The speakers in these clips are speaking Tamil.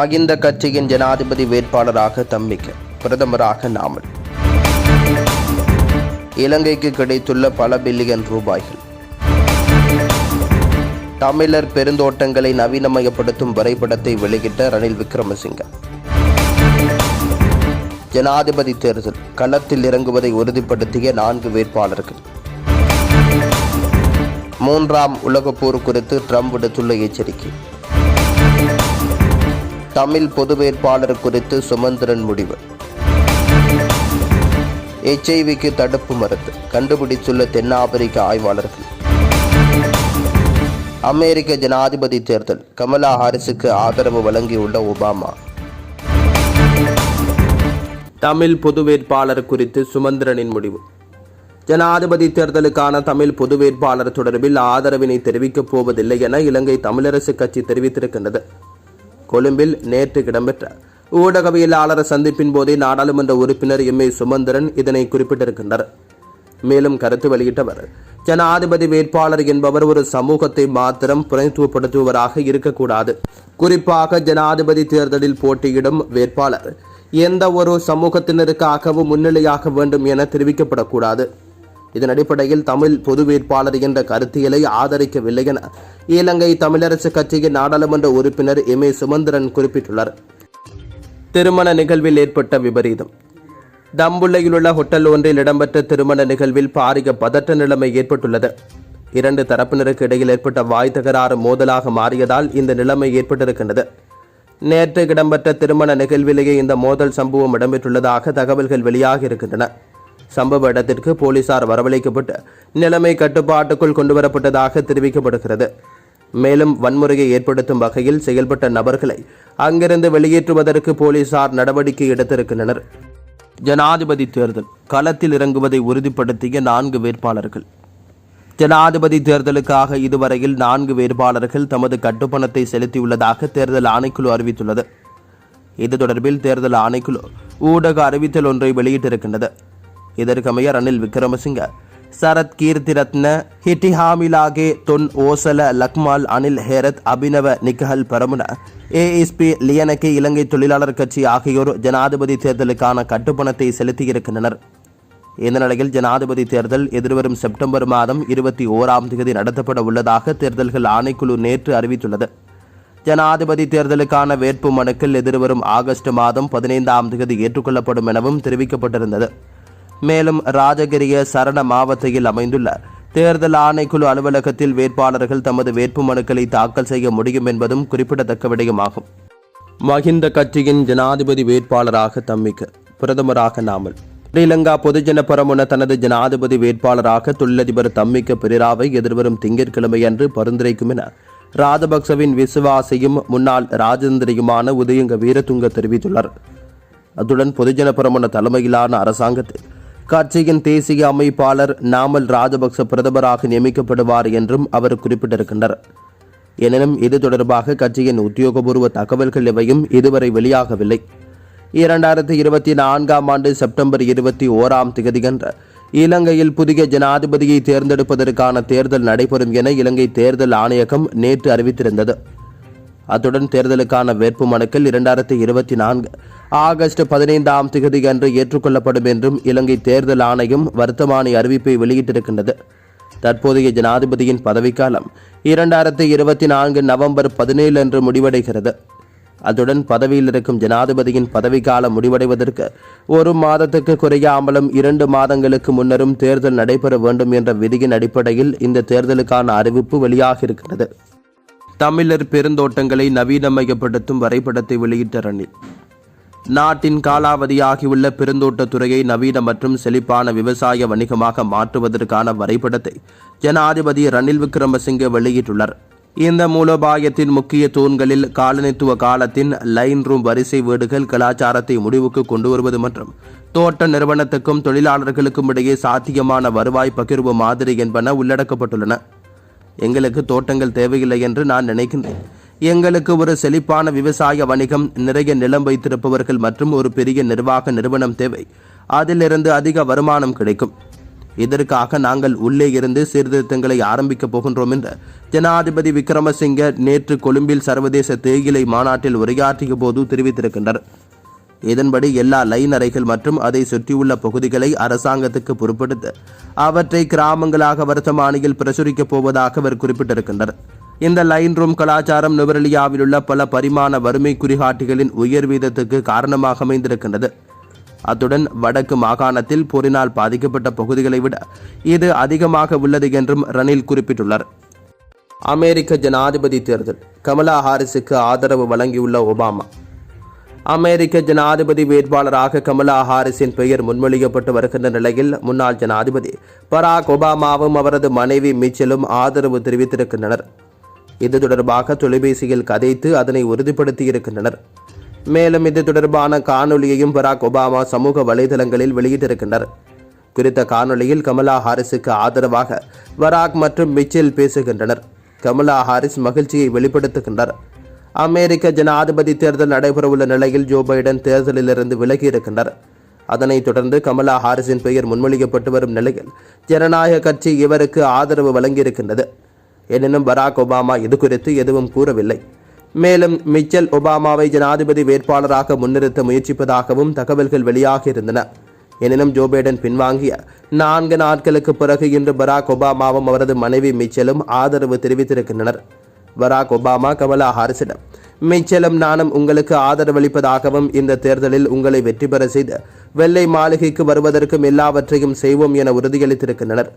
மகிந்த கட்சியின் ஜனாதிபதி வேட்பாளராக தம்மிக்க பிரதமராக நாமல். இலங்கைக்கு கிடைத்துள்ள பல பில்லியன் ரூபாய்கள். தமிழர் பெருந்தோட்டங்களை நவீனமயப்படுத்தும் வரைபடத்தை வெளியிட்ட ரணில் விக்ரமசிங்க. ஜனாதிபதி தேர்தல் களத்தில் இறங்குவதை உறுதிப்படுத்திய நான்கு வேட்பாளர்கள். மூன்றாம் உலகப்போர் குறித்து ட்ரம்ப் விடுத்துள்ள எச்சரிக்கை. தமிழ் பொது வேட்பாளர் குறித்து சுமந்திரன் முடிவு. எச்ஐவிக்கு தடுப்பு மருந்து. கண்டுபிடித்துள்ள தென்னாப்பிரிக்க ஆய்வாளர்கள். அமெரிக்க ஜனாதிபதி தேர்தல். கமலா ஹாரிஸுக்கு ஆதரவு வழங்கியுள்ள ஒபாமா. தமிழ் பொது வேட்பாளர் குறித்து சுமந்திரனின் முடிவு. ஜனாதிபதி தேர்தலுக்கான தமிழ் பொது வேட்பாளர் தொடர்பில் ஆதரவினை தெரிவிக்கப் போவதில்லை என இலங்கை தமிழரசு கட்சி தெரிவித்திருக்கின்றது. கொழும்பில் நேற்று இடம்பெற்ற ஊடகவியலாளர் சந்திப்பின் போதே நாடாளுமன்ற உறுப்பினர் எம் ஏ சுமந்திரன் இதனை குறிப்பிட்டிருக்கின்றார் மேலும் கருத்து வெளியிட்டவர் ஜனாதிபதி வேட்பாளர் என்பவர் ஒரு சமூகத்தை மாத்திரம் பிரதித்துவப்படுத்துபவராக இருக்கக்கூடாது. குறிப்பாக ஜனாதிபதி தேர்தலில் போட்டியிடும் வேட்பாளர் எந்த ஒரு சமூகத்தினருக்காகவும் முன்னிலையாக வேண்டும் என தெரிவிக்கப்படக்கூடாது. இதன் அடிப்படையில் தமிழ் பொது வேட்பாளர் என்ற கருத்தியலை ஆதரிக்கவில்லை என இலங்கை தமிழரசு கட்சியின் நாடாளுமன்ற உறுப்பினர் எம் ஏ சுமந்திரன் குறிப்பிட்டுள்ளார். திருமண நிகழ்வில் ஏற்பட்ட விபரீதம். தம்புள்ளையில் உள்ள ஹோட்டல் ஒன்றில் இடம்பெற்ற திருமண நிகழ்வில் பாரிய பதட்ட நிலைமை ஏற்பட்டுள்ளது. இரண்டு தரப்பினருக்கு இடையில் ஏற்பட்ட வாய் தகராறு மோதலாக மாறியதால் இந்த நிலைமை ஏற்பட்டிருக்கின்றது. நேற்று இடம்பெற்ற திருமண நிகழ்விலேயே இந்த மோதல் சம்பவம் இடம்பெற்றுள்ளதாக தகவல்கள் வெளியாகி இருக்கின்றன. சம்பவ இடத்திற்கு போலீசார் வரவழைக்கப்பட்டு நிலைமை கட்டுப்பாட்டுக்குள் கொண்டுவரப்பட்டதாக தெரிவிக்கப்படுகிறது. மேலும் வன்முறையை ஏற்படுத்தும் வகையில் செயல்பட்ட நபர்களை அங்கிருந்து வெளியேற்றுவதற்கு போலீசார் நடவடிக்கை எடுத்திருக்கின்றனர். ஜனாதிபதி தேர்தல். களத்தில் இறங்குவதை உறுதிப்படுத்திய நான்கு வேட்பாளர்கள். ஜனாதிபதி தேர்தலுக்காக இதுவரையில் நான்கு வேட்பாளர்கள் தமது கட்டுப்பணத்தை செலுத்தியுள்ளதாக தேர்தல் ஆணைக்குழு அறிவித்துள்ளது. இது தொடர்பில் தேர்தல் ஆணைக்குழு ஊடக அறிவித்தல் ஒன்றை வெளியிட்டிருக்கின்றது. இதற்கமைய ரணில் விக்ரமசிங்க. சரத் கீர்த்திரத்ன ஹிட்டிஹாமிலாகே தொன் ஓசல லக்மால் அனில் ஹேரத் அபினவ நிக்கஹல் பரமுன. ஏஎஸ்பி லியனகே இலங்கை தொழிலாளர் கட்சி ஆகியோர் ஜனாதிபதி தேர்தலுக்கான கட்டுப்பணத்தை செலுத்தியிருக்கின்றனர். இந்த நிலையில் ஜனாதிபதி தேர்தல் எதிர்வரும் செப்டம்பர் மாதம் இருபத்தி ஓராம் தேதி நடத்தப்பட உள்ளதாக தேர்தல்கள் ஆணைக்குழு நேற்று அறிவித்துள்ளது. ஜனாதிபதி தேர்தலுக்கான வேட்பு மனுக்கள் எதிர்வரும் ஆகஸ்ட் மாதம் பதினைந்தாம் தேதி ஏற்றுக்கொள்ளப்படும் எனவும் தெரிவிக்கப்பட்டிருந்தது. மேலும் ராஜகிரிய சரண மாவட்டத்தில் அமைந்துள்ள தேர்தல் ஆணைக்குழு அலுவலகத்தில் வேட்பாளர்கள் தமது வேட்பு மனுக்களை தாக்கல் செய்ய முடியும் என்பதும் குறிப்பிடத்தக்க விடயமாகும். மஹிந்த கட்சியின் ஜனாதிபதி வேட்பாளராக தம்மிக்க பிரதமராக நாமல். ஸ்ரீலங்கா பொதுஜன பரமுன தனது ஜனாதிபதி வேட்பாளராக தொழிலதிபர் தம்மிக்க பிரிராவை எதிர்வரும் திங்கட்கிழமை அன்று பரிந்துரைக்கும் என ராஜபக்சவின் விசுவாசியும் முன்னாள் ராஜேந்திரியுமான உதயங்க வீரதுங்க தெரிவித்துள்ளார். அத்துடன் பொதுஜன பரமுன தலைமையிலான அரசாங்கத்தில் கட்சியின் தேசிய அமைப்பாளர் நாமல் ராஜபக்ச பிரதமராக நியமிக்கப்படுவார் என்றும் அவர் குறிப்பிட்டிருக்கின்றார். எனினும் இது தொடர்பாக கட்சியின் உத்தியோகபூர்வ தகவல்கள் எவையும் இதுவரை வெளியாகவில்லை. இரண்டாயிரத்தி இருபத்தி நான்காம் ஆண்டு செப்டம்பர் இருபத்தி ஓராம் தேதியன்று இலங்கையில் புதிய ஜனாதிபதியை தேர்ந்தெடுப்பதற்கான தேர்தல் நடைபெறும் என இலங்கை தேர்தல் ஆணையகம் நேற்று அறிவித்திருந்தது. அத்துடன் தேர்தலுக்கான வேட்புமனுக்கள் இரண்டாயிரத்தி இருபத்தி நான்கு ஆகஸ்ட் பதினைந்தாம் தேதி அன்று ஏற்றுக்கொள்ளப்படும் என்றும் இலங்கை தேர்தல் ஆணையம் வர்த்தமானி அறிவிப்பை வெளியிட்டிருக்கின்றது. தற்போதைய ஜனாதிபதியின் பதவிக்காலம் இரண்டாயிரத்தி இருபத்தி நான்கு நவம்பர் பதினேழு அன்று முடிவடைகிறது. அத்துடன் பதவியில் இருக்கும் ஜனாதிபதியின் பதவிக்காலம் முடிவடைவதற்கு ஒரு மாதத்துக்கு குறையாமலும் இரண்டு மாதங்களுக்கு முன்னரும் தேர்தல் நடைபெற வேண்டும் என்ற விதியின் அடிப்படையில் இந்த தேர்தலுக்கான அறிவிப்பு வெளியாகியிருக்கிறது தமிழர் பெருந்தோட்டங்களை நவீனமயப்படுத்தும் வரைபடத்தை வெளியிட்ட ரணில் நாட்டின் காலாவதியாகியுள்ள பெருந்தோட்ட துறையை நவீன மற்றும் செழிப்பான விவசாய வணிகமாக மாற்றுவதற்கான வரைபடத்தை ஜனாதிபதி ரணில் விக்ரமசிங்கே வெளியிட்டுள்ளார். இந்த மூலோபாயத்தின் முக்கிய தூண்களில் காலனித்துவ காலத்தின் லைன் ரூம் வரிசை வீடுகள் கலாச்சாரத்தை முடிவுக்கு கொண்டு வருவது மற்றும் தோட்ட நிறுவனத்துக்கும் தொழிலாளர்களுக்கும் இடையே சாத்தியமான வருவாய் பகிர்வு மாதிரி என்பன உள்ளடக்கப்பட்டுள்ளன. எங்களுக்கு தோட்டங்கள் தேவையில்லை என்று நான் நினைக்கின்றேன். எங்களுக்கு ஒரு செழிப்பான விவசாய வணிகம் நிறைய நிலம் வைத்திருப்பவர்கள் மற்றும் ஒரு பெரிய நிர்வாக நிறுவனம் தேவை. அதிலிருந்து அதிக வருமானம் கிடைக்கும். இதற்காக நாங்கள் உள்ளே இருந்து சீர்திருத்தங்களை ஆரம்பிக்கப் போகின்றோம் என்று ஜனாதிபதி விக்ரமசிங்க நேற்று கொழும்பில் சர்வதேச தேயிலை மாநாட்டில் உரையாற்றிய போது தெரிவித்திருக்கின்றனர். இதன்படி எல்லா லைன் அறைகள் மற்றும் அதை சுற்றியுள்ள பகுதிகளை அரசாங்கத்துக்கு பொறுப்படுத்த அவற்றை கிராமங்களாக வருத்தமானியில் பிரசுரிக்கப் போவதாக அவர் குறிப்பிட்டிருக்கின்றனர். இந்த லைன் ரூம் கலாச்சாரம் நுவரெலியாவில் உள்ள பல பரிமாண வறுமை குறிகாட்டிகளின் உயர் வீதத்துக்கு காரணமாக அமைந்திருக்கின்றது. அத்துடன் வடக்கு மாகாணத்தில் போரினால் பாதிக்கப்பட்ட பகுதிகளை விட இது அதிகமாக உள்ளது என்றும் ரணில் குறிப்பிட்டுள்ளார். அமெரிக்க ஜனாதிபதி தேர்தல் கமலா ஹாரிஸுக்கு ஆதரவு வழங்கியுள்ள ஒபாமா. அமெரிக்க ஜனாதிபதி வேட்பாளராக கமலா ஹாரிஸின் பெயர் முன்மொழியப்பட்டு வருகின்ற நிலையில் முன்னாள் ஜனாதிபதி பராக் ஒபாமாவும் அவரது மனைவி மிச்சலும் ஆதரவு தெரிவித்திருக்கின்றனர். இது தொடர்பாக தொலைபேசியில் கதைத்து அதனை உறுதிப்படுத்தியிருக்கின்றனர். மேலும் இது தொடர்பான காணொலியையும் பராக் ஒபாமா சமூக வலைதளங்களில் வெளியிட்டிருக்கின்றனர். குறித்த காணொளியில் கமலா ஹாரிஸுக்கு ஆதரவாக பராக் மற்றும் மிச்சல் பேசுகின்றனர். கமலா ஹாரிஸ் மகிழ்ச்சியை வெளிப்படுத்துகின்றனர். அமெரிக்க ஜனாதிபதி தேர்தல் நடைபெறவுள்ள நிலையில் ஜோ பைடன் தேர்தலிலிருந்து விலகி இருக்கின்றார் அதனைத் தொடர்ந்து கமலா ஹாரிஸின் பெயர் முன்மொழியப்பட்டு வரும் நிலையில் ஜனநாயக கட்சி இவருக்கு ஆதரவு வழங்கியிருக்கின்றது. எனினும் பராக் ஒபாமா இது குறித்து எதுவும் கூறவில்லை. மேலும் மிச்சல் ஒபாமாவை ஜனாதிபதி வேட்பாளராக முன்னிறுத்த முயற்சிப்பதாகவும் தகவல்கள் வெளியாகியிருந்தன. எனினும் ஜோ பைடன் பின்வாங்கிய நான்கு நாட்களுக்கு பிறகு இன்று பராக் ஒபாமாவும் அவரது மனைவி மிச்சலும் ஆதரவு தெரிவித்திருக்கின்றனர். பராக் ஒபாமா கமலா ஹாரிஸிடம் மிச்சலும் நானும் உங்களுக்கு ஆதரவளிப்பதாகவும் இந்த தேர்தலில் உங்களை வெற்றி பெற செய்து வெள்ளை மாளிகைக்கு வருவதற்கும் எல்லாவற்றையும் செய்வோம் என உறுதியளித்திருக்கின்றனர்.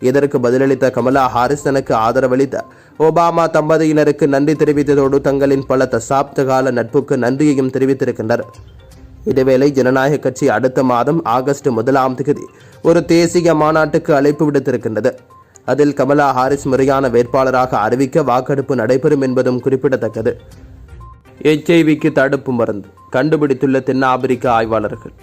இதற்கு பதிலளித்த கமலா ஹாரிஸ் தனக்கு ஆதரவளித்த ஒபாமா தம்பதியினருக்கு நன்றி தெரிவித்ததோடு தங்களின் பல தசாப்த கால நட்புக்கு நன்றியையும் தெரிவித்திருக்கின்றனர். இதேவேளை ஜனநாயக கட்சி அடுத்த மாதம் ஆகஸ்ட் முதலாம் தேதி ஒரு தேசிய மாநாட்டுக்கு அழைப்பு விடுத்திருக்கின்றது. அதில் கமலா ஹாரிஸ் முறையான வேட்பாளராக அறிவிக்க வாக்கெடுப்பு நடைபெறும் என்பதும் குறிப்பிடத்தக்கது. எச்ஐவிக்கு தடுப்பு மருந்து. கண்டுபிடித்துள்ள தென்னாப்பிரிக்க ஆய்வாளர்கள்.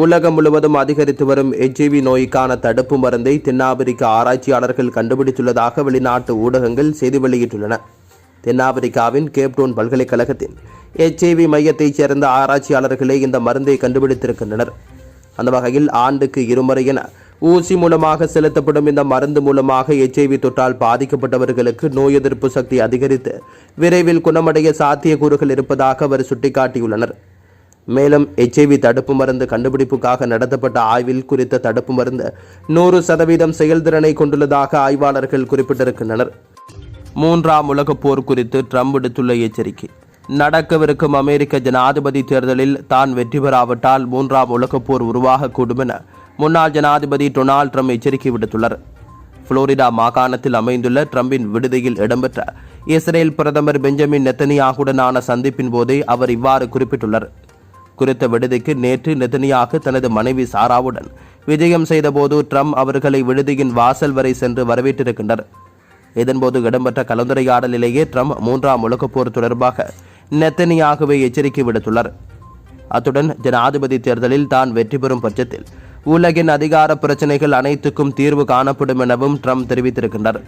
உலகம் முழுவதும் அதிகரித்து வரும் எச்ஐவி நோய்க்கான தடுப்பு மருந்தை தென்னாப்பிரிக்க ஆராய்ச்சியாளர்கள் கண்டுபிடித்துள்ளதாக வெளிநாட்டு ஊடகங்கள் செய்தி வெளியிட்டுள்ளன. தென்னாப்பிரிக்காவின் கேப்டோன் பல்கலைக்கழகத்தின் எச்ஐவி மையத்தைச் சேர்ந்த ஆராய்ச்சியாளர்களே இந்த மருந்தை கண்டுபிடித்திருக்கின்றனர். அந்த வகையில் ஆண்டுக்கு இருமுறை என ஊசி மூலமாக செலுத்தப்படும் இந்த மருந்து மூலமாக எச்ஐவி தொற்றால் பாதிக்கப்பட்டவர்களுக்கு நோய் எதிர்ப்பு சக்தி அதிகரித்து விரைவில் குணமடைய சாத்தியக்கூறுகள் இருப்பதாக அவர் சுட்டிக்காட்டியுள்ளனர். மேலும் எச்ஐவி தடுப்பு மருந்து கண்டுபிடிப்புக்காக நடத்தப்பட்ட ஆய்வில் குறித்த தடுப்பு மருந்து நூறு சதவீதம் செயல்திறனை கொண்டுள்ளதாக ஆய்வாளர்கள் குறிப்பிட்டிருக்கின்றனர். மூன்றாம் உலகப் போர் குறித்து ட்ரம்ப் விடுத்துள்ள எச்சரிக்கை நடக்கவிருக்கும் அமெரிக்க ஜனாதிபதி தேர்தலில் தான் வெற்றி பெறாவிட்டால் மூன்றாம் உலகப் போர் உருவாகக்கூடும் என முன்னாள் ஜனாதிபதி டொனால்ட் ட்ரம்ப் எச்சரிக்கை விடுத்துள்ளார். புளோரிடா மாகாணத்தில் அமைந்துள்ள ட்ரம்பின் விடுதியில் இடம்பெற்ற இஸ்ரேல் பிரதமர் பெஞ்சமின் நெத்தனியாகுடனான சந்திப்பின் போதே அவர் இவ்வாறு குறிப்பிட்டுள்ளார். குறித்த விடுதிக்கு நேற்று நெத்தனியாக தனது மனைவி சாராவுடன் விஜயம் செய்தபோது ட்ரம்ப் அவர்களை விடுதியின் வாசல் வரை சென்று வரவேற்றிருக்கின்றனர். இதன்போது இடம்பெற்ற கலந்துரையாடலிலேயே ட்ரம்ப் மூன்றாம் உலகப் போர் தொடர்பாக நெத்தனியாகவே எச்சரிக்கை விடுத்துள்ளார். அத்துடன் ஜனாதிபதி தேர்தலில் தான் வெற்றி பெறும் பட்சத்தில் உலகின் அதிகார பிரச்சனைகள் அனைத்துக்கும் தீர்வு காணப்படும் எனவும் ட்ரம்ப் தெரிவித்திருக்கின்றார்.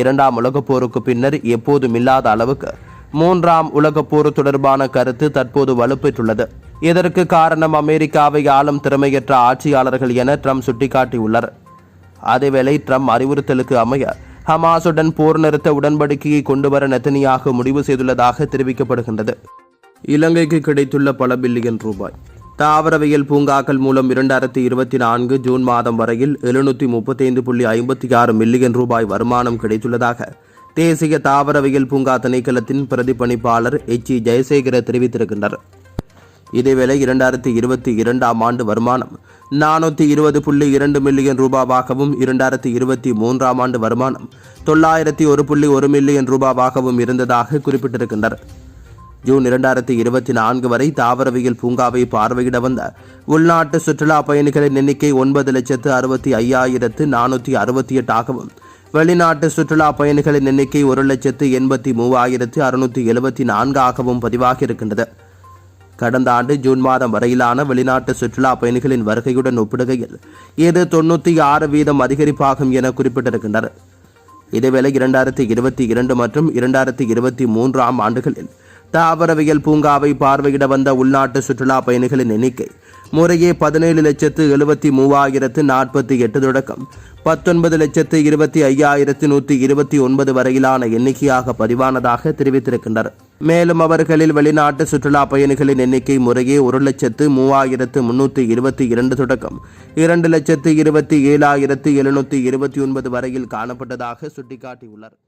இரண்டாம் உலகப் போருக்கு பின்னர் எப்போதும் இல்லாத அளவுக்கு மூன்றாம் உலகப் போர் தொடர்பான கருத்து தற்போது வலுப்பெற்றுள்ளது. இதற்கு காரணம் அமெரிக்காவை ஆளும் திறமையற்ற ஆட்சியாளர்கள் என ட்ரம்ப் சுட்டிக்காட்டியுள்ளார். அதேவேளை ட்ரம்ப் அறிவுறுத்தலுக்கு அமைய ஹமாஸுடன் போர் நிறுத்த உடன்படிக்கையை கொண்டுவர நெத்தனியாக முடிவு செய்துள்ளதாக தெரிவிக்கப்படுகின்றது. இலங்கைக்கு கிடைத்துள்ள பல பில்லியன் ரூபாய். தாவரவியல் பூங்காக்கள் மூலம் இரண்டாயிரத்தி இருபத்தி நான்கு ஜூன் மாதம் வரையில் எழுநூற்றி முப்பத்தைந்து புள்ளி ஐம்பத்தி ஆறு மில்லியன் ரூபாய் வருமானம் கிடைத்துள்ளதாக தேசிய தாவரவியல் பூங்கா திணைக்களத்தின் பிரதிபணிப்பாளர் எச். இ ஜெயசேகர தெரிவித்திருக்கின்றனர் இதேவேளை இரண்டாயிரத்தி இருபத்தி இரண்டாம் ஆண்டு வருமானம் நானூற்றி இருபது புள்ளி இரண்டு மில்லியன் ரூபாவாகவும் இரண்டாயிரத்தி இருபத்தி மூன்றாம் ஆண்டு வருமானம் தொள்ளாயிரத்தி ஒரு புள்ளி ஒரு மில்லியன் ரூபாவாகவும் இருந்ததாக குறிப்பிட்டிருக்கின்றனர். ஜூன் இரண்டாயிரத்தி இருபத்தி நான்கு வரை தாவரவியல் பூங்காவை பார்வையிட வந்த உள்நாட்டு சுற்றுலா பயணிகளின் எண்ணிக்கை ஒன்பது லட்சத்து அறுபத்தி ஐயாயிரத்து நானூற்றி அறுபத்தி எட்டாகவும் வெளிநாட்டு சுற்றுலா பயணிகளின் எண்ணிக்கை ஒரு லட்சத்து எண்பத்தி மூவாயிரத்து அறுநூற்றி எழுபத்தி நான்காகவும் பதிவாகியிருக்கின்றது. கடந்த ஆண்டு ஜூன் மாதம் வரையிலான வெளிநாட்டு சுற்றுலா பயணிகளின் வருகையுடன் ஒப்பிடுகையில் இது தொண்ணூற்றி ஆறு வீதம் அதிகரிப்பாகும் என குறிப்பிட்டிருக்கின்றனர். இதேவேளை இரண்டாயிரத்தி இருபத்தி இரண்டு மற்றும் இரண்டாயிரத்தி இருபத்தி மூன்றாம் ஆண்டுகளில் தாவரவியல் பூங்காவை பார்வையிட வந்த உள்நாட்டு சுற்றுலா பயணிகளின் எண்ணிக்கை முறையே பதினேழு லட்சத்து எழுபத்தி மூவாயிரத்து நாற்பத்தி எட்டு தொடக்கம். பத்தொன்பது லட்சத்து இருபத்தி ஐயாயிரத்து நூற்றி இருபத்தி ஒன்பது வரையிலான எண்ணிக்கையாக பதிவானதாக தெரிவித்திருக்கின்றனர். மேலும் அவர்களில் வெளிநாட்டு சுற்றுலா பயணிகளின் எண்ணிக்கை முறையே ஒரு லட்சத்து மூவாயிரத்து முன்னூற்றி இருபத்தி இரண்டு தொடக்கம். இரண்டு லட்சத்து இருபத்தி ஏழாயிரத்து எழுநூற்றி இருபத்தி ஒன்பது வரையில் காணப்பட்டதாக சுட்டிக்காட்டியுள்ளார்.